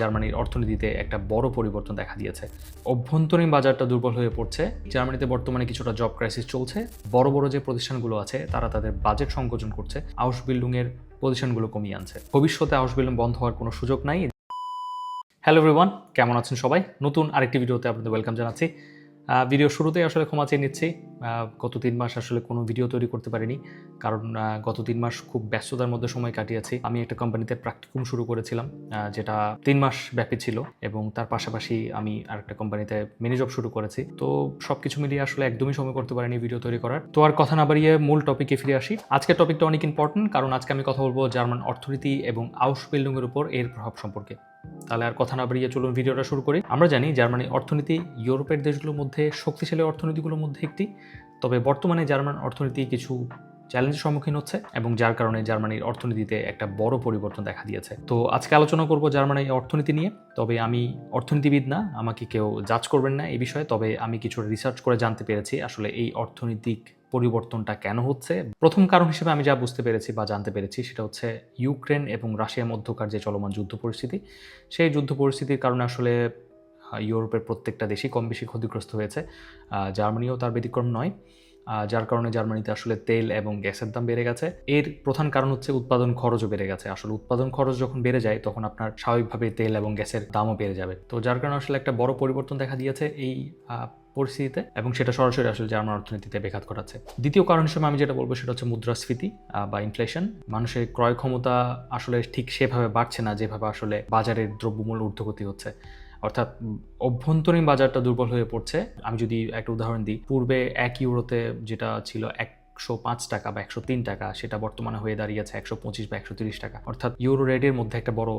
জার্মানির অর্থনীতিতে একটা বড় পরিবর্তন দেখা দিয়েছে। অভ্যন্তরীণ বাজারটা দুর্বল হয়ে পড়ছে। জার্মানিতে বর্তমানে কিছুটা জব ক্রাইসিস চলছে। বড় বড় যে প্রতিষ্ঠানগুলো আছে, তারা তাদের বাজেট সংকোচন করছে। হাউস বিল্ডিং এর পজিশনগুলো কমিয়ে আনছে। ভবিষ্যতে হাউস বিল্ডিং বন্ধ হওয়ার কোনো সুযোগ নাই। হ্যালো এভরিওয়ান কেমন আছেন সবাই? নতুন আরেকটি ভিডিওতে আপনাদের ওয়েলকাম জানাচ্ছি। ভিডিও শুরুতেই আসলে ক্ষমা চেয়ে নিচ্ছি। গত তিন মাস আসলে কোনো ভিডিও তৈরি করতে পারিনি। কারণ গত তিন মাস খুব ব্যস্ততার মধ্যে সময় কাটিয়েছি। আমি একটা কোম্পানিতে প্র্যাকটিকুম শুরু করেছিলাম যেটা তিন মাস ব্যাপী ছিল এবং তার পাশাপাশি আমি আরেকটা কোম্পানিতে মিনি জব শুরু করেছি। তো সবকিছু মিলিয়ে আসলে একদমই সময় করতে পারিনি ভিডিও তৈরি করার। তো আর কথা না বাড়িয়ে মূল টপিকে ফিরে আসি। আজকের টপিকটা অনেক ইম্পর্টেন্ট কারণ আজকে আমি কথা বলব জার্মান অর্থনীতি এবং আউস বিল্ডিং এর উপর এর প্রভাব সম্পর্কে। তাহলে আর কথা না বাড়িয়ে চলুন ভিডিওটা শুরু করি। আমরা জানি জার্মানি অর্থনীতি ইউরোপের দেশগুলোর মধ্যে, শক্তিশালী অর্থনীতিগুলোর মধ্যে একটি। তবে বর্তমানে জার্মান অর্থনীতি কিছু চ্যালেঞ্জের সম্মুখীন হচ্ছে এবং যার কারণে জার্মানির অর্থনীতিতে একটা বড় পরিবর্তন দেখা দিয়েছে। তো আজকে আলোচনা করব জার্মানির অর্থনীতি নিয়ে, তবে আমি অর্থনীতিবিদ না, আমাকে কেউ জাজ করবেন না এই বিষয়ে, তবে আমি কিছু রিসার্চ করে জানতে পেরেছি আসলে এই অর্থনৈতিক পরিবর্তনটা কেন হচ্ছে। প্রথম কারণ হিসেবে আমি যা বুঝতে পেরেছি বা জানতে পেরেছি সেটা হচ্ছে ইউক্রেন এবং রাশিয়ার মধ্যকার যে চলমান যুদ্ধ পরিস্থিতি, সেই যুদ্ধ পরিস্থিতির কারণে আসলে ইউরোপের প্রত্যেকটা দেশই কম বেশি ক্ষতিগ্রস্ত হয়েছে। জার্মানিও তার ব্যতিক্রম নয়। যার কারণে জার্মানিতে আসলে তেল এবং গ্যাসের দাম বেড়ে গেছে। এর প্রধান কারণ হচ্ছে উৎপাদন খরচও বেড়ে গেছে। আসলে উৎপাদন খরচ যখন বেড়ে যায়, তখন আপনার স্বাভাবিকভাবে তেল এবং গ্যাসের দামও বেড়ে যাবে। তো যার কারণে আসলে একটা বড় পরিবর্তন দেখা দিয়েছে এই পরিস্থিতিতে এবং সেটা সরাসরি আসলে জার্মান অর্থনীতিতে ব্যাঘাত ঘটাচ্ছে। দ্বিতীয় কারণ হিসেবে আমি যেটা বলব সেটা হচ্ছে মুদ্রাস্ফীতি বা ইনফ্লেশন মানুষের ক্রয় ক্ষমতা আসলে ঠিক সেভাবে বাড়ছে না, যেভাবে আসলে বাজারের দ্রব্যমূল্য ঊর্ধ্বগতি হচ্ছে। অর্থাৎ অভ্যন্তরীণ বাজারটা দুর্বল হয়ে পড়ছে। আমি যদি একটা উদাহরণ দিই, পূর্বে এক ইউরোতে যেটা ছিল একশো পাঁচ টাকা বা একশো তিন টাকা, সেটা বর্তমানে হয়ে দাঁড়িয়েছে একশো পঁচিশ বা একশো তিরিশ টাকা। অর্থাৎ ইউরো রেটের মধ্যে একটা বড়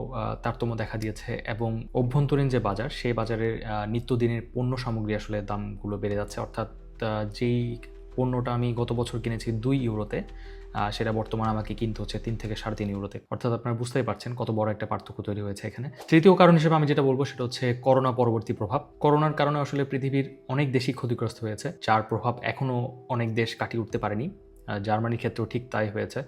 তারতম্য দেখা দিয়েছে এবং অভ্যন্তরীণ যে বাজার, সেই বাজারের নিত্যদিনের পণ্য সামগ্রী আসলে দামগুলো বেড়ে যাচ্ছে। অর্থাৎ যেই পণ্যটা আমি গত বছর কিনেছি দুই ইউরোতে সেটা বর্তমানে আমাকে কিনতে হচ্ছে তিন থেকে সাড়ে তিন ইউরোতে। অর্থাৎ আপনারা বুঝতেই পারছেন কত বড় একটা পার্থক্য তৈরি হয়েছে এখানে। তৃতীয় কারণ হিসেবে আমি যেটা বলব সেটা হচ্ছে করোনা পরবর্তী প্রভাব। করোনার কারণে আসলে পৃথিবীর অনেক দেশই ক্ষতিগ্রস্ত হয়েছে, যার প্রভাব এখনও অনেক দেশ কাটিয়ে উঠতে পারেনি। জার্মানির ক্ষেত্রেও ঠিক তাই হয়েছে।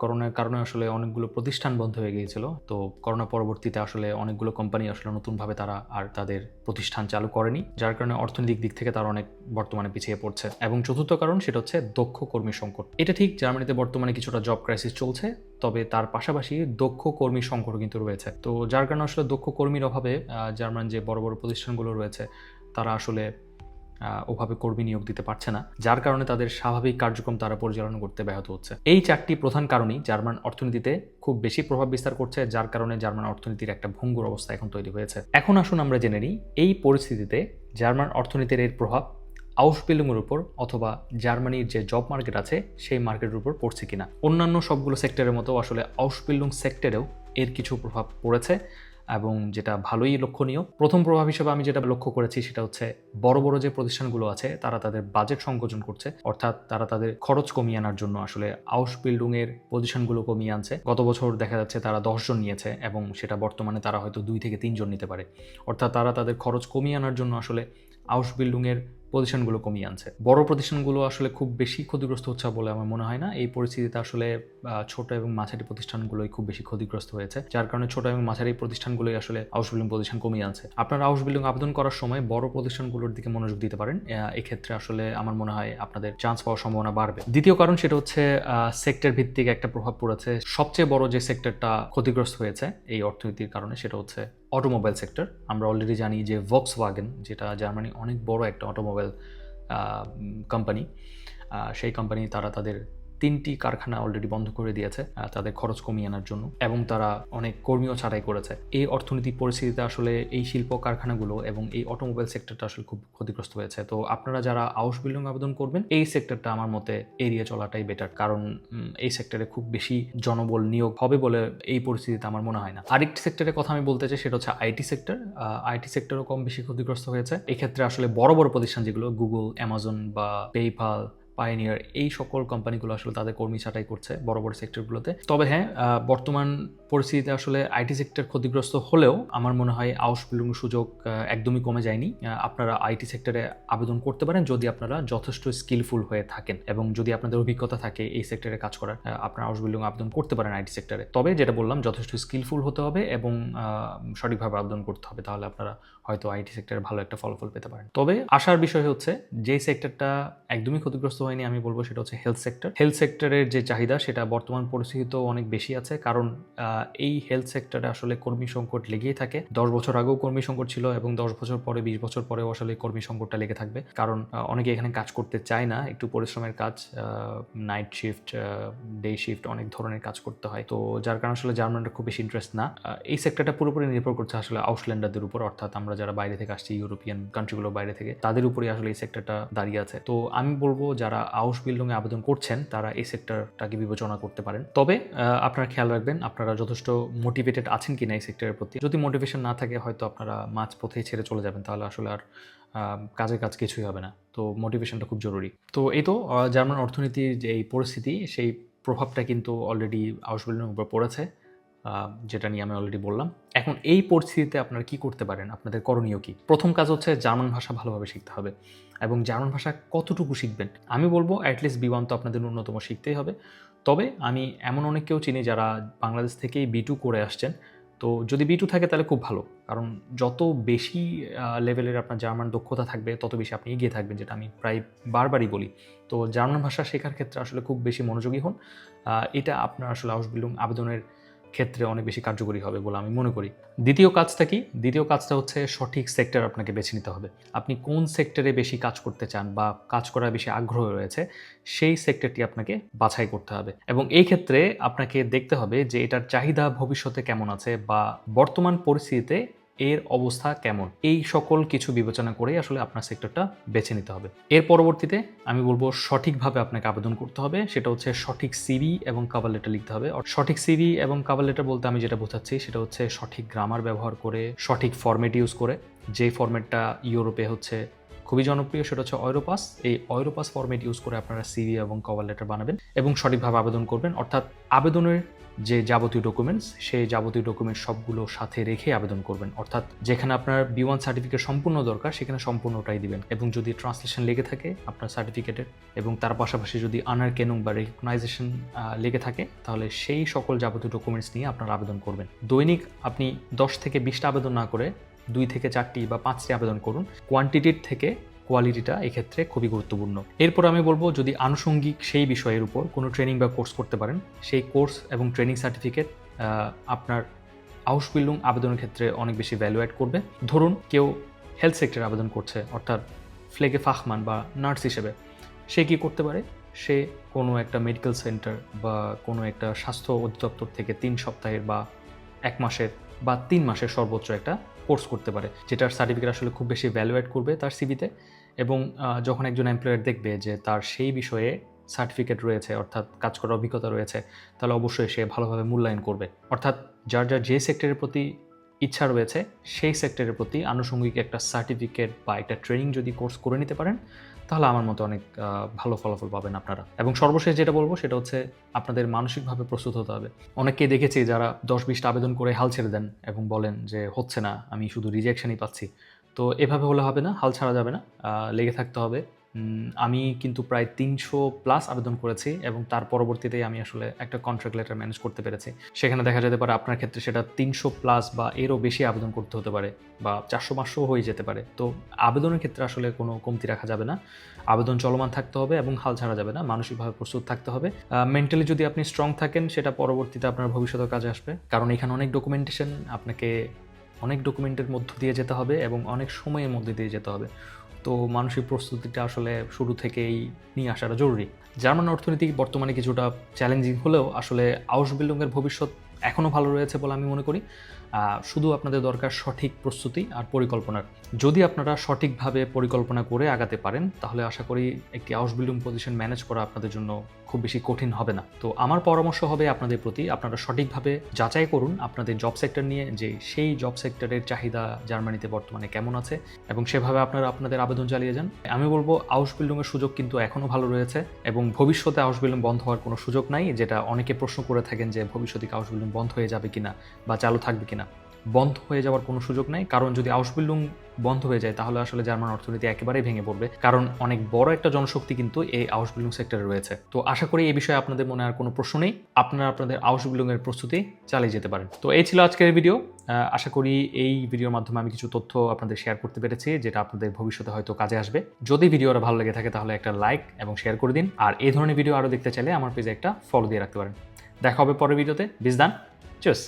করোনার কারণে আসলে অনেকগুলো প্রতিষ্ঠান বন্ধ হয়ে গিয়েছিল। তো করোনা পরবর্তীতে আসলে অনেকগুলো কোম্পানি আসলে নতুনভাবে তারা আর তাদের প্রতিষ্ঠান চালু করেনি, যার কারণে অর্থনৈতিক দিক থেকে তারা অনেক বর্তমানে পিছিয়ে পড়ছে। এবং চতুর্থ কারণ সেটা হচ্ছে দক্ষ কর্মী সংকট। এটা ঠিক জার্মানিতে বর্তমানে কিছুটা জব ক্রাইসিস চলছে, তবে তার পাশাপাশি দক্ষ কর্মী সংকট কিন্তু রয়েছে। তো যার কারণে আসলে দক্ষ কর্মীর অভাবে জার্মান যে বড় বড় প্রতিষ্ঠানগুলো রয়েছে, তারা আসলে ওভাবে কর্মী নিয়োগ দিতে পারছে না, যার কারণে তাদের স্বাভাবিক কার্যক্রম তারা পরিচালনা করতে ব্যাহত হচ্ছে। এই চারটি প্রধান কারণই জার্মান অর্থনীতিতে খুব বেশি প্রভাব বিস্তার করছে, যার কারণে জার্মান অর্থনীতির একটা ভঙ্গুর অবস্থা এখন তৈরি হয়েছে। এখন আসুন আমরা জেনে নিই, এই পরিস্থিতিতে জার্মান অর্থনীতির এর প্রভাব আউস বিল্ডিংয়ের উপর অথবা জার্মানির যে জব মার্কেট আছে, সেই মার্কেটের উপর পড়ছে কিনা? অন্যান্য সবগুলো সেক্টরের মতো আসলে আউস বিল্ডিং সেক্টরেও এর কিছু প্রভাব পড়েছে। এবং যেটা ভালোই লক্ষণীয়, প্রথম প্রভাব হিসেবে আমি যেটা লক্ষ্য করেছি সেটা হচ্ছে বড় বড় যে প্রতিষ্ঠানগুলো আছে, তারা তাদের বাজেট সংকোচন করছে। অর্থাৎ তারা তাদের খরচ কমিয়ে আনার জন্য আসলে আউস বিল্ডিং এর পজিশনগুলো কমিয়ে আনছে। গত বছর দেখা যাচ্ছে তারা দশজন নিয়েছে এবং সেটা বর্তমানে তারা হয়তো দুই থেকে তিনজন নিতে পারে। অর্থাৎ তারা তাদের খরচ কমিয়ে আনার জন্য আসলে আউস বিল্ডিং এর পজিশনগুলো কমিয়ে আনছে। বড় প্রতিষ্ঠানগুলো আসলে খুব বেশি ক্ষতিগ্রস্ত হচ্ছে বলে আমার মনে হয় না। এই পরিস্থিতিতে আসলে ছোট এবং মাঝারি প্রতিষ্ঠানগুলোই খুব বেশি ক্ষতিগ্রস্ত হয়েছে। যার কারণে ছোট এবং মাঝারি প্রতিষ্ঠানগুলোই আসলে হাউস বিল্ডিং পজিশন কমিয়ে আনছে। আপনারা হাউস বিল্ডিং আবেদন করার সময় বড় প্রতিষ্ঠানগুলোর দিকে মনোযোগ দিতে পারেন। এক্ষেত্রে আসলে আমার মনে হয় আপনাদের চান্স পাওয়ার সম্ভাবনা বাড়বে। দ্বিতীয় কারণ সেটা হচ্ছে সেক্টর ভিত্তিক একটা প্রভাব পড়েছে। সবচেয়ে বড় যে সেক্টরটা ক্ষতিগ্রস্ত হয়েছে এই অর্থনীতির কারণে সেটা হচ্ছে অটোমোবাইল সেক্টর আমরা অলরেডি জানি যে ভক্স ওয়াগেন যেটা জার্মানি অনেক বড় একটা অটোমোবাইল কোম্পানি সেই কোম্পানি তারা তাদের তিনটি কারখানা অলরেডি বন্ধ করে দিয়েছে তাদের খরচ কমিয়ে আনার জন্য, এবং তারা অনেক কর্মীও ছাঁটাই করেছে। এই অর্থনৈতিক পরিস্থিতিতে আসলে এই শিল্প কারখানাগুলো এবং এই অটোমোবাইল সেক্টরটা আসলে খুব ক্ষতিগ্রস্ত হয়েছে। তো আপনারা যারা আউস বিল্ডিং আবেদন করবেন, এই সেক্টরটা আমার মতে এড়িয়ে চলাটাই বেটার কারণ এই সেক্টরে খুব বেশি জনবল নিয়োগ হবে বলে এই পরিস্থিতিতে আমার মনে হয় না। আরেকটি সেক্টরের কথা আমি বলতে চাই, সেটা হচ্ছে আইটি সেক্টর আইটি সেক্টরও কম বেশি ক্ষতিগ্রস্ত হয়েছে। এক্ষেত্রে আসলে বড় বড় প্রতিষ্ঠান যেগুলো গুগল অ্যামাজন বা পেপাল পাইনিয়ার এই সকল কোম্পানিগুলো আসলে তাদের কর্মী ছাঁটাই করছে বড় বড় সেক্টরগুলোতে তবে হ্যাঁ বর্তমান পরিস্থিতিতে আসলে আইটি সেক্টর ক্ষতিগ্রস্ত হলেও আমার মনে হয় আউস বিল্ডিং সুযোগ একদমই কমে যায়নি। আপনারা আইটি সেক্টরে আবেদন করতে পারেন যদি আপনারা যথেষ্ট স্কিলফুল হয়ে থাকেন এবং যদি আপনাদের অভিজ্ঞতা থাকে এই সেক্টরে কাজ করার আপনারা আউস বিল্ডিং আবেদন করতে পারেন আইটি সেক্টরে তবে যেটা বললাম, যথেষ্ট স্কিলফুল হতে হবে এবং সঠিকভাবে আবেদন করতে হবে, তাহলে আপনারা হয়তো আইটি সেক্টরে ভালো একটা ফলাফল পেতে পারেন। তবে আসার বিষয় হচ্ছে, যে সেক্টরটা একদমই ক্ষতিগ্রস্ত হয়নি, আমি বলব সেটা হচ্ছে হেলথ সেক্টর হেলথ সেক্টরের যে চাহিদা, সেটা বর্তমান পরিস্থিতিতেও অনেক বেশি আছে। কারণ এই হেলথ সেক্টরে আসলে কর্মী সংকট লেগেই থাকে। দশ বছর আগেও কর্মী সংকট ছিল এবং দশ বছর পরে, বিশ বছর পরেও আসলে কর্মী সংকটটা লেগে থাকবে। কারণ অনেকে এখানে কাজ করতে চায় না। একটু পরিশ্রমের কাজ নাইট শিফট ডে শিফট অনেক ধরনের কাজ করতে হয়। তো যার কারণে আসলে জার্মানরা খুব বেশি ইন্টারেস্ট না। এই সেক্টরটা পুরোপুরি নির্ভর করছে আসলে আউটল্যান্ডারদের উপর। অর্থাৎ আমরা যারা বাইরে থেকে আসছি ইউরোপিয়ান কান্ট্রিগুলো বাইরে থেকে, তাদের উপরেই আসলে এই সেক্টরটা দাঁড়িয়ে আছে। তো আমি বলব, যারা আউস বিল্ডিং এ আবেদন করছেন, তারা এই সেক্টরটাকে বিবেচনা করতে পারেন। তবে আপনারা খেয়াল রাখবেন, আপনারা যথেষ্ট মোটিভেটেড আছেন কিনা এই সেক্টরের প্রতি। যদি মোটিভেশন না থাকে, হয়তো আপনারা মাঝ পথেই ছেড়ে চলে যাবেন, তাহলে আসলে আর কাজের কাজ কিছুই হবে না। তো মোটিভেশনটা খুব জরুরি। তো এই তো জার্মান অর্থনীতির যে এই পরিস্থিতি, সেই প্রভাবটা কিন্তু অলরেডি আউস বিল্ডিং উপর পড়েছে যেটা নিয়ে আমি অলরেডি বললাম। এখন এই পরিস্থিতিতে আপনারা কি করতে পারেন? আপনাদের করণীয় কি? প্রথম কাজ হচ্ছে জার্মান ভাষা ভালোভাবে শিখতে হবে। এবং জার্মান ভাষা কতটুকু শিখবেন? আমি বলব অ্যাটলিস্ট বি ওয়ান তো আপনাদের ন্যূনতম শিখতেই হবে। তবে আমি এমন অনেককেও চিনি যারা বাংলাদেশ থেকেই বি টু করে আসছেন। তো যদি বি টু থাকে তাহলে খুব ভালো। কারণ যত বেশি লেভেলের আপনার জার্মান দক্ষতা থাকবে, তত বেশি আপনি এগিয়ে থাকবেন, যেটা আমি প্রায় বারবারই বলি। তো জার্মান ভাষা শেখার ক্ষেত্রে আসলে খুব বেশি মনোযোগী হন। এটা আপনার আসলে আউসবিলুম আবেদনের ক্ষেত্রে অনেক বেশি কার্যকরী হবে বলে আমি মনে করি। দ্বিতীয় কাজটা কি? দ্বিতীয় কাজটা হচ্ছে সঠিক সেক্টর আপনাকে বেছে নিতে হবে। আপনি কোন সেক্টরে বেশি কাজ করতে চান বা কাজ করার বেশি আগ্রহ রয়েছে, সেই সেক্টরটি আপনাকে বাছাই করতে হবে। এবং এই ক্ষেত্রে আপনাকে দেখতে হবে যে এটার চাহিদা ভবিষ্যতে কেমন আছে বা বর্তমান পরিস্থিতিতে এর অবস্থা কেমন? এই সকল কিছু বিবেচনা করেই আসলে আপনার সেক্টরটা বেছে নিতে হবে। এর পরবর্তীতে আমি বলব সঠিকভাবে আপনাকে আবেদন করতে হবে। সেটা হচ্ছে সঠিক সিভি এবং কাভার লেটার লিখতে হবে। সঠিক সিভি এবং কাভার লেটার বলতে আমি যেটা বোঝাচ্ছি, সেটা হচ্ছে সঠিক গ্রামার ব্যবহার করে, সঠিক ফরম্যাট ইউজ করে, যে ফরম্যাটটা ইউরোপে হচ্ছে খুবই জনপ্রিয়, সেটা হচ্ছে অয়রোপাস এই অয়রোপাস ফরম্যাট ইউজ করে আপনারা সিভি এবং কভার লেটার বানাবেন এবং সঠিকভাবে আবেদন করবেন। অর্থাৎ আবেদনের যে যাবতীয় ডকুমেন্টস সেই যাবতীয় ডকুমেন্টস সবগুলো সাথে রেখে আবেদন করবেন। অর্থাৎ যেখানে আপনার বি ওয়ান সার্টিফিকেট সম্পূর্ণ দরকার, সেখানে সম্পূর্ণটাই দিবেন। এবং যদি ট্রান্সলেশন লেগে থাকে আপনার সার্টিফিকেটের এবং তার পাশাপাশি যদি আনার কেনুং বা রেকগনাইজেশন লেগে থাকে, তাহলে সেই সকল যাবতীয় ডকুমেন্টস নিয়ে আপনারা আবেদন করবেন। দৈনিক আপনি দশ থেকে বিশটা আবেদন না করে দুই থেকে চারটি বা পাঁচটি আবেদন করুন। কোয়ান্টিটির থেকে কোয়ালিটিটা এক্ষেত্রে খুবই গুরুত্বপূর্ণ। এরপর আমি বলব, যদি আনুষঙ্গিক সেই বিষয়ের উপর কোনো ট্রেনিং বা কোর্স করতে পারেন, সেই কোর্স এবং ট্রেনিং সার্টিফিকেট আপনার আউস বিল্ডিং আবেদনের ক্ষেত্রে অনেক বেশি ভ্যালু অ্যাড করবে। ধরুন, কেউ হেলথ সেক্টরে আবেদন করছে, অর্থাৎ ফ্লেগে ফাহমান বা নার্স হিসেবে। সে কি করতে পারে? সে কোনো একটা মেডিকেল সেন্টার বা কোনো একটা স্বাস্থ্য অধিদপ্তর থেকে তিন সপ্তাহের বা এক মাসের বা তিন মাসের সর্বোচ্চ একটা কোর্স করতে পারে, যেটার সার্টিফিকেট আসলে খুব বেশি ভ্যালু অ্যাড করবে তার সিভিতে এবং যখন একজন এমপ্লয়ার দেখবে যে তার সেই বিষয়ে সার্টিফিকেট রয়েছে, অর্থাৎ কাজ করার অভিজ্ঞতা রয়েছে, তাহলে অবশ্যই সে ভালোভাবে মূল্যায়ন করবে। অর্থাৎ যার যার যে সেক্টরের প্রতি ইচ্ছা রয়েছে, সেই সেক্টরের প্রতি আনুষঙ্গিক একটা সার্টিফিকেট বা একটা ট্রেনিং যদি কোর্স করে নিতে পারেন তাহলে আমার মতো অনেক ভালো ফলাফল পাবেন আপনারা। এবং সর্বশেষ যেটা বলব সেটা হচ্ছে আপনাদের মানসিকভাবে প্রস্তুত হতে হবে। অনেককে দেখেছি যারা দশ বিশটা আবেদন করে হাল ছেড়ে দেন এবং বলেন যে, হচ্ছে না, আমি শুধু রিজেকশনই পাচ্ছি। তো এভাবে হলে হবে না, হাল ছাড়া যাবে না লেগে থাকতে হবে। আমি কিন্তু প্রায় তিনশো প্লাস আবেদন করেছি এবং তার পরবর্তীতে আমি আসলে একটা কন্ট্রাক্ট লেটার ম্যানেজ করতে পেরেছি। সেখানে দেখা যেতে পারে আপনার ক্ষেত্রে সেটা তিনশো প্লাস বা এরও বেশি আবেদন করতে হতে পারে বা চারশো পাঁচশো হয়ে যেতে পারে। তো আবেদনের ক্ষেত্রে আসলে কোনো কমতি রাখা যাবে না। আবেদন চলমান থাকতে হবে এবং হাল ছাড়া যাবে না, মানসিকভাবে প্রস্তুত থাকতে হবে। মেন্টালি যদি আপনি স্ট্রং থাকেন, সেটা পরবর্তীতে আপনার ভবিষ্যতের কাজে আসবে। কারণ এখানে অনেক ডকুমেন্টেশন আপনাকে অনেক ডকুমেন্টের মধ্য দিয়ে যেতে হবে এবং অনেক সময়ের মধ্যে দিয়ে যেতে হবে। তো মানসিক প্রস্তুতিটা আসলে শুরু থেকেই নিয়ে আসাটা জরুরি। জার্মান অর্থনীতি বর্তমানে কিছুটা চ্যালেঞ্জিং হলেও আসলে আউস বিল্ডিংয়ের ভবিষ্যৎ এখনও ভালো রয়েছে বলে আমি মনে করি। শুধু আপনাদের দরকার সঠিক প্রস্তুতি আর পরিকল্পনার যদি আপনারা সঠিকভাবে পরিকল্পনা করে আগাতে পারেন, তাহলে আশা করি একটি হাউস বিল্ডিং পজিশন ম্যানেজ করা আপনাদের জন্য খুব বেশি কঠিন হবে না। তো আমার পরামর্শ হবে আপনাদের প্রতি, আপনারা সঠিকভাবে যাচাই করুন আপনাদের জব সেক্টর নিয়ে, যে সেই জব সেক্টরের চাহিদা জার্মানিতে বর্তমানে কেমন আছে এবং সেভাবে আপনারা আপনাদের আবেদন চালিয়ে যান। আমি বলব হাউস বিল্ডিংয়ের সুযোগ কিন্তু এখনও ভালো রয়েছে এবং ভবিষ্যতে হাউস বিল্ডিং বন্ধ হওয়ার কোনো সুযোগ নাই, যেটা অনেকে প্রশ্ন করে থাকেন যে ভবিষ্যতে হাউস বিল্ডিং বন্ধ হয়ে যাবে কিনা বা চালু থাকবে কিনা। বন্ধ হয়ে যাওয়ার কোনো সুযোগ নাই। কারণ যদি হাউস বিল্ডিং বন্ধ হয়ে যায়, তাহলে আসলে জার্মান অর্থনীতি একেবারেই ভেঙে পড়বে। কারণ অনেক বড় একটা জনশক্তি কিন্তু এই হাউস বিল্ডিং সেক্টরে রয়েছে। তো আশা করি এই বিষয়ে আপনাদের মনে আর কোনো প্রশ্ন নেই। আপনারা আপনাদের হাউস বিল্ডিং এর প্রস্তুতি চালিয়ে যেতে পারেন। তো এই ছিল আজকের ভিডিও। আশা করি এই ভিডিওর মাধ্যমে আমি কিছু তথ্য আপনাদের শেয়ার করতে পেরেছি, যেটা আপনাদের ভবিষ্যতে হয়তো কাজে আসবে। যদি ভিডিওটা ভালো লেগে থাকে, তাহলে একটা লাইক এবং শেয়ার করে দিন। আর এই ধরনের ভিডিও আরও দেখতে চাইলে আমার পেজে একটা ফলো দিয়ে রাখতে পারেন। দেখা হবে পরের ভিডিওতে। বিজদান চুস